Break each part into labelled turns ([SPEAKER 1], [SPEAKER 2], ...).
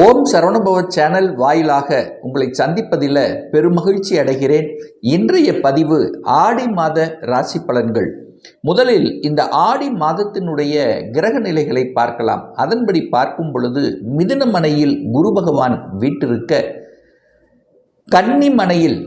[SPEAKER 1] ஓம் Saravanabhava channel வாயிலாக உங்களை சந்திப்பதில் பெருமகிழ்ச்சி அடைகிறேன். இன்றைய பதிவு ஆடி மாத ராசி பலன்கள். முதலில் இந்த ஆடி மாதத்தினுடைய கிரக நிலைகளை பார்க்கலாம். அதன்படி பார்க்கும் பொழுது மிதுனமனையில் குரு பகவான் வீட்டிருக்க. கன்னிமனையில்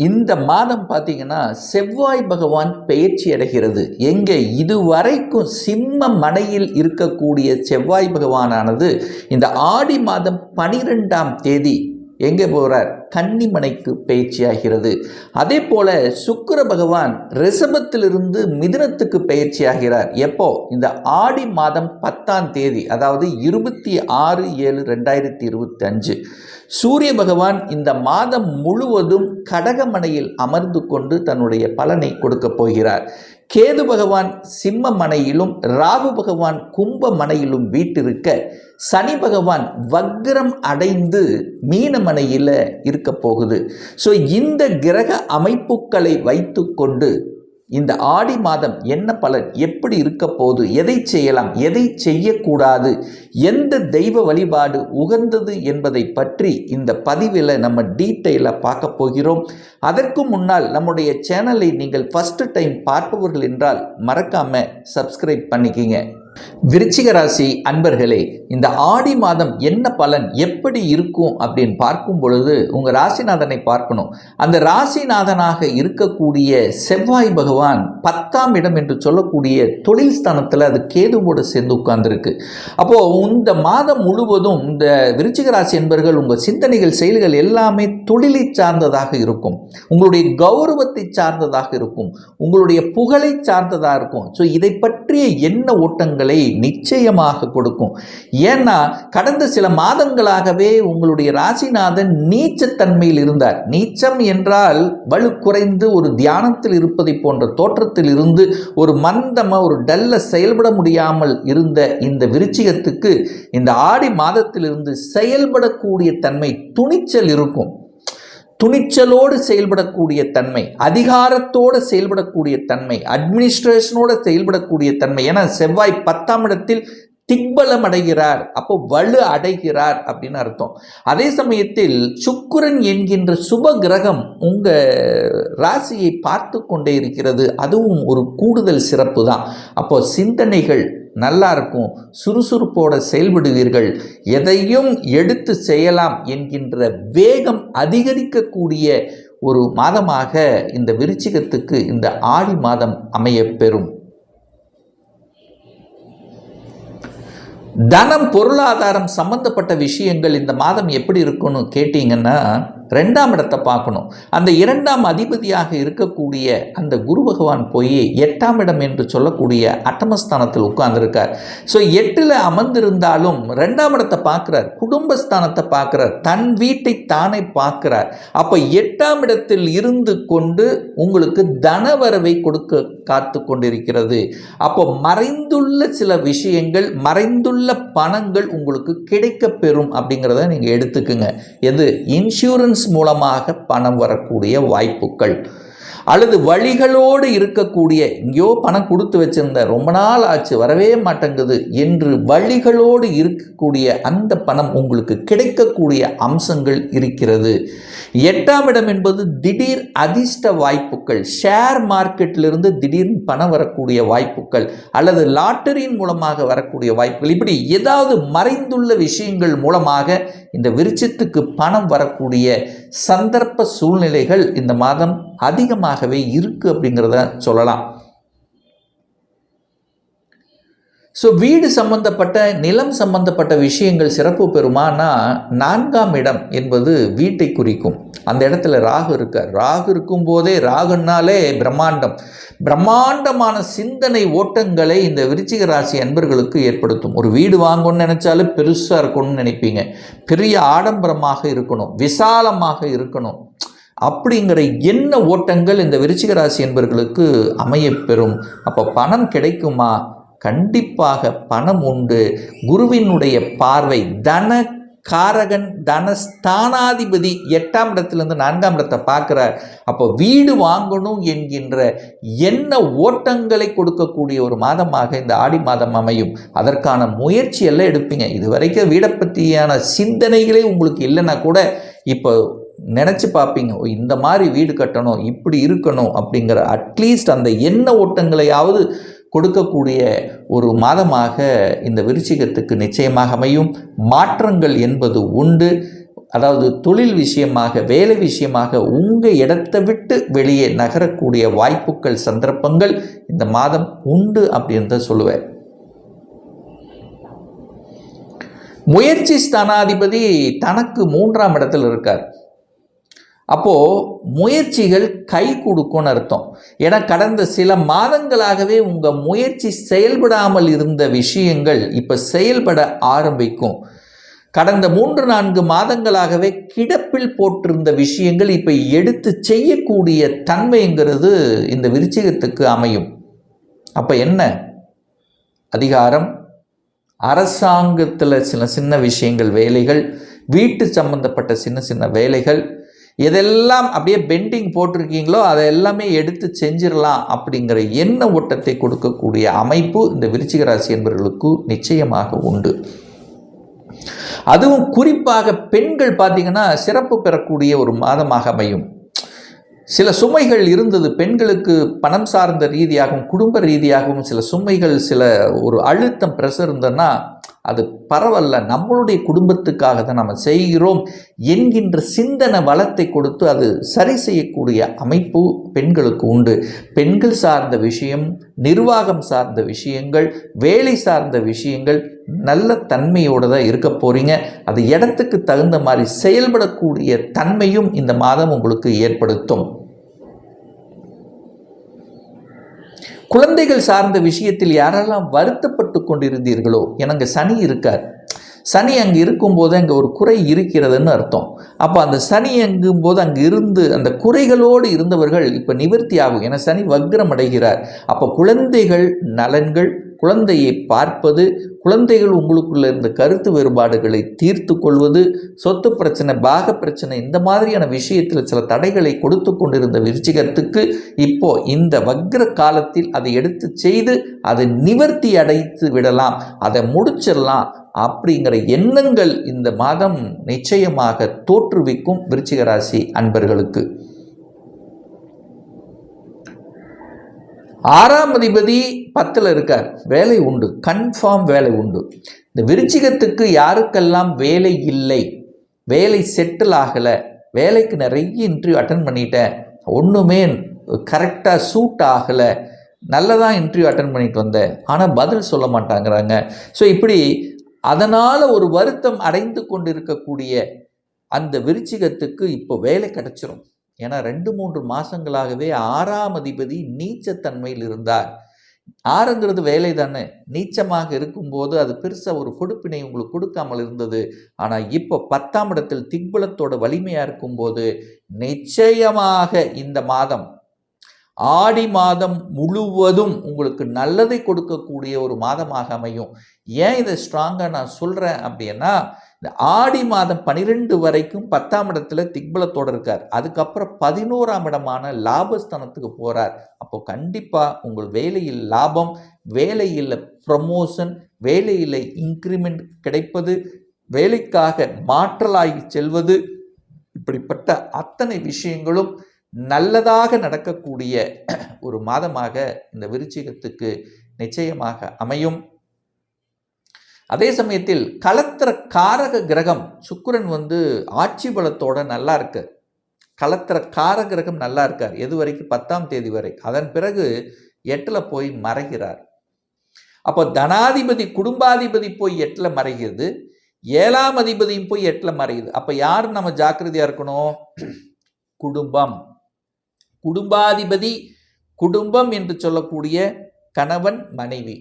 [SPEAKER 1] இந்த மாதம் பார்த்தீங்கன்னா செவ்வாய் பகவான் பெயர்ச்சி அடைகிறது. எங்கே? இதுவரைக்கும் சிம்ம மனையில் இருக்கக்கூடிய செவ்வாய் பகவானானது இந்த ஆடி மாதம் பனிரெண்டாம் தேதி எங்கே போகிறார் கன்னிமனைக்கு பயிற்சியாகிறது. அதே போல சுக்கர பகவான் ரிஷபத்திலிருந்து மிதுனத்துக்கு பயிற்சியாகிறார். எப்போ? இந்த ஆடி மாதம் பத்தாம் தேதி அதாவது இருபத்தி ஆறு ஏழு ரெண்டாயிரத்தி இருபத்தி அஞ்சு சூரிய பகவான் இந்த மாதம் முழுவதும் கடகமனையில் அமர்ந்து கொண்டு தன்னுடைய பலனை கொடுக்கப் போகிறார். கேது பகவான் சிம்ம மனையிலும் ராகு பகவான் கும்ப மனையிலும் வீட்டிருக்க சனி பகவான் வக்ரம் அடைந்து மீனமனையில் இருக்க போகுது. ஸோ இந்த கிரக அமைப்புகளை வைத்துக்கொண்டு இந்த ஆடி மாதம் என்ன பலன்? எப்படி இருக்க போது எதை செய்யலாம்? எதை செய்யக்கூடாது? எந்த தெய்வ வழிபாடு உகந்தது என்பதை பற்றி இந்த பதிவில் நம்ம டீட்டெயிலாக பார்க்க போகிறோம். அதற்கு முன்னால் நம்முடைய சேனலை நீங்கள் ஃபஸ்ட்டு டைம் பார்ப்பவர்கள் என்றால் மறக்காமல் சப்ஸ்கிரைப் பண்ணிக்கிங்க. விருச்சிக ராசி அன்பர்களே இந்த ஆடி மாதம் என்ன பலன் எப்படி இருக்கும் அப்படின்னு பார்க்கும் பொழுது உங்கள் ராசிநாதனை பார்க்கணும். அந்த ராசிநாதனாக இருக்கக்கூடிய செவ்வாய் பகவான் பத்தாம் இடம் என்று சொல்லக்கூடிய தொழில் ஸ்தானத்தில் அது கேதுவோடு சேர்ந்து உட்கார்ந்துருக்கு. அப்போது இந்த மாதம் முழுவதும் இந்த விருச்சிக ராசி என்பர்கள் உங்கள் சிந்தனைகள் செயல்கள் எல்லாமே தொழிலை சார்ந்ததாக இருக்கும். உங்களுடைய கௌரவத்தை சார்ந்ததாக இருக்கும். உங்களுடைய புகழை சார்ந்ததாக இருக்கும். ஸோ இதை பற்றிய என்ன ஓட்டங்கள் பலன்களை நிச்சயமாக கொடுக்கும். ஏன்னா கடந்த சில மாதங்களாகவே உங்களுடைய ராசிநாதன் நீச்சத்தன்மையில் இருந்தார். நீச்சம் என்றால் வலு குறைந்து ஒரு தியானத்தில் இருப்பதை போன்ற தோற்றத்தில் இருந்து ஒரு மந்தமாக ஒரு டல்ல செயல்பட முடியாமல் இருந்த இந்த விருச்சிகத்துக்கு இந்த ஆடி மாதத்திலிருந்து செயல்படக்கூடிய தன்மை துணிச்சல் இருக்கும். துணிச்சலோடு செயல்படக்கூடிய தன்மை அதிகாரத்தோடு செயல்படக்கூடிய தன்மை அட்மினிஸ்ட்ரேஷனோடு செயல்படக்கூடிய தன்மை. ஏன்னா செவ்வாய் பத்தாம் இடத்தில் திக்பலம் அடைகிறார் அப்போ வலு அடைகிறார் அப்படின்னு அர்த்தம். அதே சமயத்தில் சுக்குரன் என்கின்ற சுப கிரகம் உங்கள் ராசியை பார்த்து கொண்டே இருக்கிறது. அதுவும் ஒரு கூடுதல் சிறப்பு தான். அப்போ சிந்தனைகள் நல்லா இருக்கும். சுறுசுறுப்போட செயல்படுவீர்கள். எதையும் எடுத்து செய்யலாம் என்கின்ற வேகம் அதிகரிக்கக்கூடிய ஒரு மாதமாக இந்த விருச்சிகத்துக்கு இந்த ஆடி மாதம் அமையப்பெறும் தனம் பொருளாதாரம் சம்பந்தப்பட்ட விஷயங்கள் இந்த மாதம் எப்படி இருக்குன்னு கேட்டிங்கன்னா ரெண்டாம் இடத்தை பார்க்கணும். அந்த இரண்டாம் அதிபதியாக இருக்கக்கூடிய அந்த குரு பகவான் போய் எட்டாம் இடம் என்று சொல்லக்கூடிய அட்டமஸ்தானத்தில் உட்கார்ந்துருக்கார். ஸோ எட்டில் அமர்ந்திருந்தாலும் ரெண்டாம் இடத்தை பார்க்குறார் குடும்பஸ்தானத்தை பார்க்குறார் தன் வீட்டை தானே பார்க்குறார். அப்போ எட்டாம் இடத்தில் இருந்து கொண்டு உங்களுக்கு தனவரவை கொடுக்க காத்து கொண்டிருக்கிறது. அப்போ மறைந்துள்ள சில விஷயங்கள் மறைந்துள்ள பணங்கள் உங்களுக்கு கிடைக்க பெறும் அப்படிங்கிறத நீங்கள் எடுத்துக்குங்க. எது? இன்சூரன்ஸ் இன்சூரன்ஸ் மூலமாக பணம் வரக்கூடிய வாய்ப்புகள். அல்லது வழிகளோடு இருக்கக்கூடிய எங்கேயோ பணம் கொடுத்து வச்சிருந்த ரொம்ப நாள் ஆச்சு வரவே மாட்டேங்குது என்று வழிகளோடு இருக்கக்கூடிய அந்த பணம் உங்களுக்கு கிடைக்கக்கூடிய அம்சங்கள் இருக்கிறது. எட்டாம் இடம் என்பது திடீர் அதிர்ஷ்ட வாய்ப்புகள். ஷேர் மார்க்கெட்டிலிருந்து திடீர்னு பணம் வரக்கூடிய வாய்ப்புகள் அல்லது லாட்டரியின் மூலமாக வரக்கூடிய வாய்ப்புகள். இப்படி ஏதாவது மறைந்துள்ள விஷயங்கள் மூலமாக இந்த விருச்சத்துக்கு பணம் வரக்கூடிய சந்தர்ப்ப சூழ்நிலைகள் இந்த மாதம் அதிகமாகவே இருக்குது அப்படிங்கிறத சொல்லலாம். ஸோ வீடு சம்பந்தப்பட்ட நிலம் சம்பந்தப்பட்ட விஷயங்கள் சிறப்பு பெறுமானா நான்காம் இடம் என்பது வீட்டை குறிக்கும். அந்த இடத்துல ராகு இருக்கார். ராகு இருக்கும் போதே ராகுன்னாலே பிரம்மாண்டம். பிரம்மாண்டமான சிந்தனை ஓட்டங்களை இந்த விருச்சிக ராசி அன்பர்களுக்கு ஏற்படுத்தும். ஒரு வீடு வாங்கணும்னு நினச்சாலும் பெருசாக இருக்கணும்னு நினைப்பீங்க. பெரிய ஆடம்பரமாக இருக்கணும். விசாலமாக இருக்கணும். அப்படிங்கிற என்ன ஓட்டங்கள் இந்த விருச்சிக ராசி என்பர்களுக்கு அமையப்பெறும். அப்போ பணம் கிடைக்குமா? கண்டிப்பாக பணம் உண்டு. குருவினுடைய பார்வை தன காரகன் தனஸ்தானாதிபதி எட்டாம் இடத்துலேருந்து நான்காம் இடத்தை பார்க்குறார். அப்போ வீடு வாங்கணும் என்கின்ற என்ன ஓட்டங்களை கொடுக்கக்கூடிய ஒரு மாதமாக இந்த ஆடி மாதம் அமையும். அதற்கான முயற்சி எல்லாம் எடுப்பீங்க. இது வரைக்கும் வீடை பற்றியான சிந்தனைகளே உங்களுக்கு இல்லைன்னா கூட இப்போ நினச்சி பார்ப்பீங்க ஓ, இந்த மாதிரி வீடு கட்டணும் இப்படி இருக்கணும் அப்படிங்கிற அட்லீஸ்ட் அந்த எண்ண ஓட்டங்களையாவது கொடுக்கக்கூடிய ஒரு மாதமாக இந்த விருச்சிகத்துக்கு நிச்சயமாக அமையும். மாற்றங்கள் என்பது உண்டு. அதாவது தொழில் விஷயமாக வேலை விஷயமாக உங்கள் இடத்தை விட்டு வெளியே நகரக்கூடிய வாய்ப்புகள் சந்தர்ப்பங்கள் இந்த மாதம் உண்டு அப்படின்னு சொல்லுவேன். முயற்சி ஸ்தானாதிபதி தனக்கு மூன்றாம் இடத்தில் இருக்கார். அப்போது முயற்சிகள் கை கொடுக்கும்னு அர்த்தம். ஏன்னா கடந்த சில மாதங்களாகவே உங்கள் முயற்சி செயல்படாமல் இருந்த விஷயங்கள் இப்போ செயல்பட ஆரம்பிக்கும். கடந்த மூன்று நான்கு மாதங்களாகவே கிடப்பில் போட்டிருந்த விஷயங்கள் இப்போ எடுத்து செய்யக்கூடிய தன்மைங்கிறது இந்த விருச்சிகத்துக்கு அமையும். அப்போ என்ன? அதிகாரம். அரசாங்கத்தில் சில சின்ன விஷயங்கள் வேலைகள். வீட்டு சம்பந்தப்பட்ட சின்ன சின்ன வேலைகள். எதெல்லாம் அப்படியே பெண்டிங் போட்டிருக்கீங்களோ அதை எல்லாமே எடுத்து செஞ்சிடலாம் அப்படிங்கிற எண்ண ஓட்டத்தை கொடுக்கக்கூடிய அமைப்பு இந்த விருச்சிக ராசி என்பவர்களுக்கு நிச்சயமாக உண்டு. அதுவும் குறிப்பாக பெண்கள் பார்த்தீங்கன்னா சிறப்பு பெறக்கூடிய ஒரு மாதமாக அமையும். சில சுமைகள் இருந்தது பெண்களுக்கு பணம் சார்ந்த ரீதியாகவும் குடும்ப ரீதியாகவும் சில சுமைகள் சில ஒரு அழுத்தம் ப்ரெஷர் இருந்ததுன்னா அது பரவல்ல. நம்மளுடைய குடும்பத்துக்காக தான் நம்ம செய்கிறோம் என்கின்ற சிந்தனை வளத்தை கொடுத்து அது சரி செய்யக்கூடிய அமைப்பு பெண்களுக்கு உண்டு. பெண்கள் சார்ந்த விஷயம் நிர்வாகம் சார்ந்த விஷயங்கள் வேலை சார்ந்த விஷயங்கள் நல்ல தன்மையோடு தான் இருக்க போகிறீங்க அது இடத்துக்கு தகுந்த மாதிரி செயல்படக்கூடிய தன்மையும் இந்த மாதம் உங்களுக்கு ஏற்படுத்தும். குழந்தைகள் சார்ந்த விஷயத்தில் யாரெல்லாம் வருத்தப்பட்டு கொண்டிருந்தீர்களோ எனக்கு சனி இருக்கார். சனி அங்கே இருக்கும்போது அங்கே ஒரு குறை இருக்கிறதுன்னு அர்த்தம். அப்போ அந்த சனி அங்கும்போது அங்கே இருந்து அந்த குறைகளோடு இருந்தவர்கள் இப்போ நிவர்த்தி ஆகும். ஏன்னா சனி வக்ரம் அடைகிறார். அப்போ குழந்தைகள் நலன்கள் குழந்தையை பார்ப்பது குழந்தைகள் உங்களுக்குள்ள இருந்த கருத்து வேறுபாடுகளை தீர்த்து கொள்வது சொத்து பிரச்சனை பாக பிரச்சனை இந்த மாதிரியான விஷயத்தில் சில தடைகளை கொடுத்து கொண்டிருந்த விருச்சிகத்துக்கு இப்போ இந்த வக்ர காலத்தில் அதை எடுத்து செய்து அதை நிவர்த்தி அடைத்து விடலாம் அதை முடிச்சிடலாம் அப்படிங்கிற எண்ணங்கள் இந்த மாதம் நிச்சயமாக தோற்றுவிக்கும் விருச்சிகராசி அன்பர்களுக்கு. ஆறாம் அதிபதி பத்தில் இருக்கார். வேலை உண்டு. கன்ஃபார்ம் வேலை உண்டு. இந்த விருச்சிகத்துக்கு யாருக்கெல்லாம் வேலை இல்லை வேலை செட்டில் ஆகலை வேலைக்கு நிறைய இன்டர்வியூ அட்டன் பண்ணிட்டேன் ஒன்றுமே கரெக்டாக சூட் ஆகலை நல்லதாக இன்டர்வியூ அட்டன் பண்ணிட்டு வந்தேன். ஆனால் பதில் சொல்ல மாட்டாங்கிறாங்க. ஸோ இப்படி அதனால் ஒரு வருத்தம் அடைந்து கொண்டிருக்கக்கூடிய அந்த விருச்சிகத்துக்கு இப்போ வேலை கிடச்சிரும். ஏன்னா ரெண்டு மூன்று மாதங்களாகவே ஆறாம் அதிபதி நீச்சத்தன்மையில் இருந்தார். ஆறுங்கிறது வேலை தானே. நீச்சமாக இருக்கும்போது அது பெருசாக ஒரு கொடுப்பினை உங்களுக்கு கொடுக்காமல் இருந்தது. ஆனால் இப்போ பத்தாம் இடத்தில் திக்பலத்தோட வலிமையாக இருக்கும்போது நிச்சயமாக இந்த மாதம் ஆடி மாதம் முழுவதும் உங்களுக்கு நல்லதை கொடுக்கக்கூடிய ஒரு மாதமாக அமையும். ஏன் இதை ஸ்ட்ராங்காக நான் சொல்கிறேன் அப்படின்னா இந்த ஆடி மாதம் பன்னிரெண்டு வரைக்கும் பத்தாம் இடத்துல திக்பலத்தோடு இருக்கார். அதுக்கப்புறம் பதினோராம் இடமான லாபஸ்தானத்துக்கு போகிறார் அப்போ கண்டிப்பாக உங்கள் வேலையில் லாபம் வேலையில் ப்ரமோஷன் வேலையில் இன்க்ரிமெண்ட் கிடைப்பது வேலைக்காக மாற்றலாகி செல்வது இப்படிப்பட்ட அத்தனை விஷயங்களும் நல்லதாக நடக்கக்கூடிய ஒரு மாதமாக இந்த விருச்சிகத்துக்கு நிச்சயமாக அமையும். அதே சமயத்தில் கலத்திர காரக கிரகம் சுக்கிரன் வந்து ஆட்சி பலத்தோட நல்லா இருக்கு கலத்திர கார கிரகம் நல்லா இருக்கார். எது வரைக்கும்? பத்தாம் தேதி வரை. அதன் பிறகு எட்டில் போய் மறைகிறார். அப்போ தனாதிபதி குடும்பாதிபதி போய் எட்டில் மறைகிறது. ஏழாம் அதிபதியும் போய் எட்டில் மறையுது. அப்போ யார் நம்ம ஜாக்கிரதையாக இருக்கணும்? குடும்பம். குடும்பாதிபதி குடும்பம் என்று சொல்லக்கூடிய கணவன் மனைவி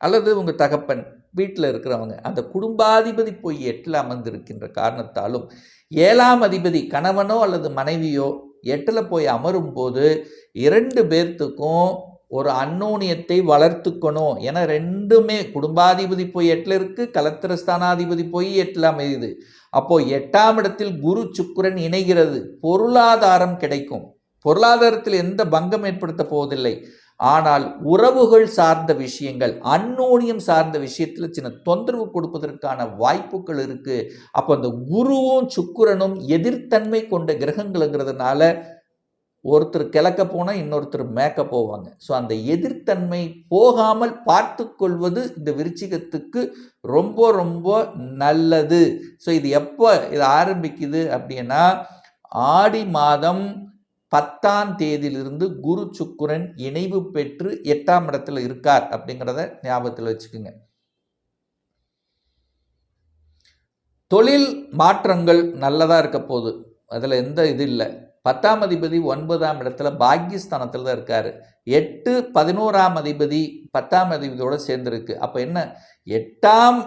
[SPEAKER 1] அல்லது உங்கள் தகப்பன் வீட்டில் இருக்கிறவங்க அந்த குடும்பாதிபதி போய் எட்டில் அமர்ந்திருக்கின்ற காரணத்தாலும் ஏழாம் அதிபதி கணவனோ அல்லது மனைவியோ எட்டில் போய் அமரும் போது இரண்டு பேர்த்துக்கும் ஒரு அன்னோனியத்தை வளர்த்துக்கணும். ஏன்னா ரெண்டுமே குடும்பாதிபதி போய் எட்டில் இருக்குது கலத்திரஸ்தானாதிபதி போய் எட்டில் அமையுது. அப்போது எட்டாம் இடத்தில் குரு சுக்கிரன் இணைகிறது. பொருளாதாரம் கிடைக்கும். பொருளாதாரத்தில் எந்த பங்கம் ஏற்படுத்த போவதில்லை. ஆனால் உறவுகள் சார்ந்த விஷயங்கள் அன்னோனியம் சார்ந்த விஷயத்தில் சின்ன தொந்தரவு கொடுப்பதற்கான வாய்ப்புகள் இருக்குது அப்போ அந்த குருவும் சுக்கிரனும் எதிர்த்தன்மை கொண்ட கிரகங்கள்ங்கிறதுனால ஒருத்தர் கிழக்க போனால் இன்னொருத்தர் மேக்க போவாங்க. ஸோ அந்த எதிர்த்தன்மை போகாமல் பார்த்து கொள்வது இந்த விருச்சிகத்துக்கு ரொம்ப ரொம்ப நல்லது. ஸோ இது எப்போ இது ஆரம்பிக்குது அப்படின்னா ஆடி மாதம் பத்தாம் தேதியிலிருந்து குரு சுக்குரன் இணைவு பெற்று எட்டாம் இடத்துல இருக்கார் அப்படிங்கிறத ஞாபகத்தில் வச்சுக்கோங்க. தொழில் மாற்றங்கள் நல்லதாக இருக்க போகுது. அதில் எந்த இது இல்லை. பத்தாம் அதிபதி ஒன்பதாம் இடத்துல பாக்கியஸ்தானத்தில் தான் இருக்கார். எட்டு பதினோராம் அதிபதி பத்தாம் அதிபதியோடு சேர்ந்துருக்கு. அப்போ என்ன? எட்டாம்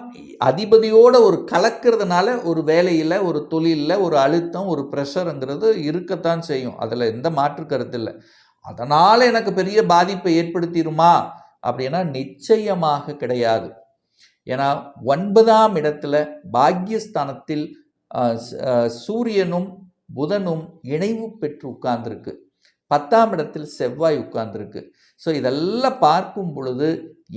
[SPEAKER 1] அதிபதியோடு ஒரு கலக்கிறதுனால ஒரு வேலையில் ஒரு தொழிலில் ஒரு அழுத்தம் ஒரு ப்ரெஷருங்கிறது இருக்கத்தான் செய்யும். அதில் எந்த மாற்று கருத்து இல்லை. அதனால் எனக்கு பெரிய பாதிப்பை ஏற்படுத்திடுமா? அப்படின்னா நிச்சயமாக கிடையாது. ஏன்னா ஒன்பதாம் இடத்துல பாக்கியஸ்தானத்தில் சூரியனும் புதனும் இணைவு பெற்று உட்கார்ந்துருக்கு. பத்தாம் இடத்தில் செவ்வாய் உட்கார்ந்துருக்கு. ஸோ இதெல்லாம் பார்க்கும் பொழுது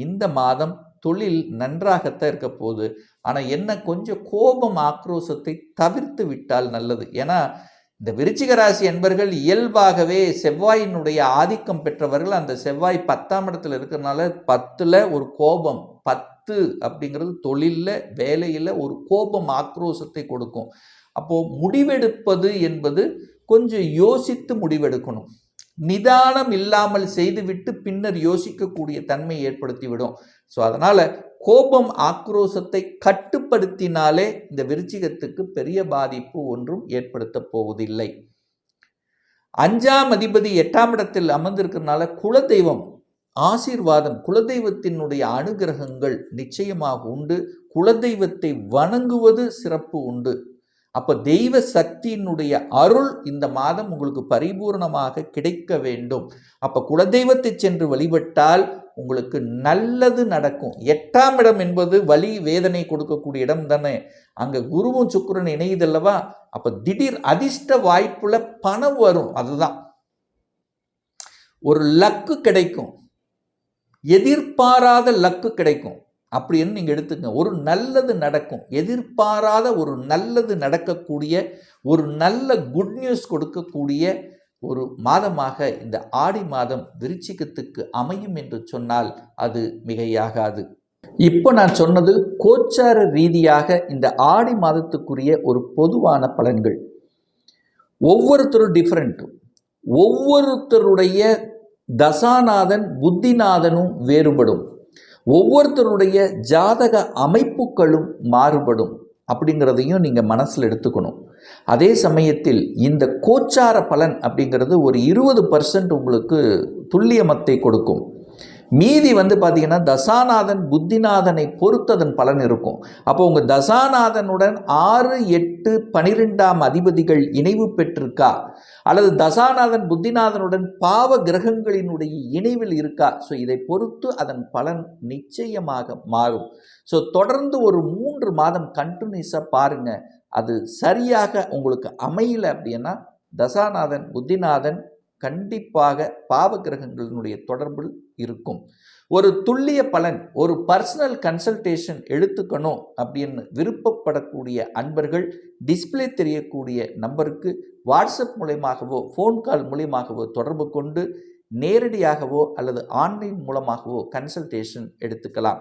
[SPEAKER 1] இந்த மாதம் தொழில் நன்றாகத்தான் இருக்க போகுது. ஆனால் என்ன கொஞ்சம் கோபம் ஆக்ரோஷத்தை தவிர்த்து விட்டால் நல்லது. ஏன்னா இந்த விருச்சிக ராசி என்பர்கள் இயல்பாகவே செவ்வாயினுடைய ஆதிக்கம் பெற்றவர்கள். அந்த செவ்வாய் பத்தாம் இடத்துல இருக்கிறனால பத்தில் ஒரு கோபம் பத்து அப்படிங்கிறது தொழிலில் வேலையில் ஒரு கோபம் ஆக்ரோஷத்தை கொடுக்கும். அப்போது முடிவெடுப்பது என்பது கொஞ்சம் யோசித்து முடிவெடுக்கணும். நிதானம் இல்லாமல் செய்துவிட்டு பின்னர் யோசிக்கக்கூடிய தன்மை ஏற்படுத்திவிடும். ஸோ அதனால் கோபம் ஆக்ரோஷத்தை கட்டுப்படுத்தினாலே இந்த விருச்சிகத்துக்கு பெரிய பாதிப்பு ஒன்றும் ஏற்படுத்த போவதில்லை. அஞ்சாம் அதிபதி எட்டாம் இடத்தில் அமர்ந்திருக்கிறதுனால குலதெய்வம் ஆசீர்வாதம் குலதெய்வத்தினுடைய அனுகிரகங்கள் நிச்சயமாக உண்டு. குலதெய்வத்தை வணங்குவது சிறப்பு உண்டு. அப்போ தெய்வ சக்தியினுடைய அருள் இந்த மாதம் உங்களுக்கு பரிபூர்ணமாக கிடைக்க வேண்டும். அப்போ குலதெய்வத்தை சென்று வழிபட்டால் உங்களுக்கு நல்லது நடக்கும். எட்டாம் இடம் என்பது வலி வேதனை கொடுக்கக்கூடிய இடம் தானே. அங்கே குருவும் சுக்கிரன் இணையுதல்லவா? அப்போ திடீர் அதிர்ஷ்ட வாய்ப்புல பணம் வரும். அதுதான். ஒரு லக்கு கிடைக்கும். எதிர்பாராத லக்கு கிடைக்கும். அப்படின்னு நீங்கள் எடுத்துக்கங்க. ஒரு நல்லது நடக்கும். எதிர்பாராத ஒரு நல்லது நடக்கக்கூடிய ஒரு நல்ல குட் நியூஸ் கொடுக்கக்கூடிய ஒரு மாதமாக இந்த ஆடி மாதம் விருச்சிகத்துக்கு அமையும் என்று சொன்னால் அது மிகையாகாது. இப்போ நான் சொன்னது கோச்சார ரீதியாக இந்த ஆடி மாதத்துக்குரிய ஒரு பொதுவான பலன்கள். ஒவ்வொருத்தரும் டிஃப்ரெண்ட்டும் ஒவ்வொருத்தருடைய தசாநாதன் புத்திநாதனும் வேறுபடும். ஒவ்வொருத்தருடைய ஜாதக அமைப்புகளும் மாறுபடும் அப்படிங்கிறதையும் நீங்கள் மனசில் எடுத்துக்கணும். அதே சமயத்தில் இந்த கோச்சார பலன் அப்படிங்கிறது ஒரு இருபது பர்சன்ட் உங்களுக்கு துல்லியமத்தை கொடுக்கும். மீதி வந்து பார்த்திங்கன்னா தசாநாதன் புத்திநாதனை பொறுத்ததன் பலன் இருக்கும். அப்போ உங்கள் தசாநாதனுடன் ஆறு எட்டு பனிரெண்டாம் அதிபதிகள் இணைவு பெற்றிருக்கா? அல்லது தசாநாதன் புத்திநாதனுடன் பாவ கிரகங்களினுடைய இணைவில் இருக்கா? ஸோ இதை பொறுத்து அதன் பலன் நிச்சயமாக மாறும். ஸோ தொடர்ந்து ஒரு மூன்று மாதம் கண்டினியூஸாக பாருங்கள் அது சரியாக உங்களுக்கு அமையல அப்படின்னா தசாநாதன் புத்திநாதன் கண்டிப்பாக பாவ கிரகங்களினுடைய தொடர்பில் இருக்கும். ஒரு துல்லிய பலன் ஒரு பர்சனல் கன்சல்டேஷன் எடுத்துக்கணும் அப்படின்னு விருப்பப்படக்கூடிய அன்பர்கள் டிஸ்ப்ளே தெரியக்கூடிய நம்பருக்கு வாட்ஸ்அப் மூலயமாகவோ ஃபோன் கால் மூலயமாகவோ தொடர்பு கொண்டு நேரடியாகவோ அல்லது ஆன்லைன் மூலமாகவோ கன்சல்டேஷன் எடுத்துக்கலாம்.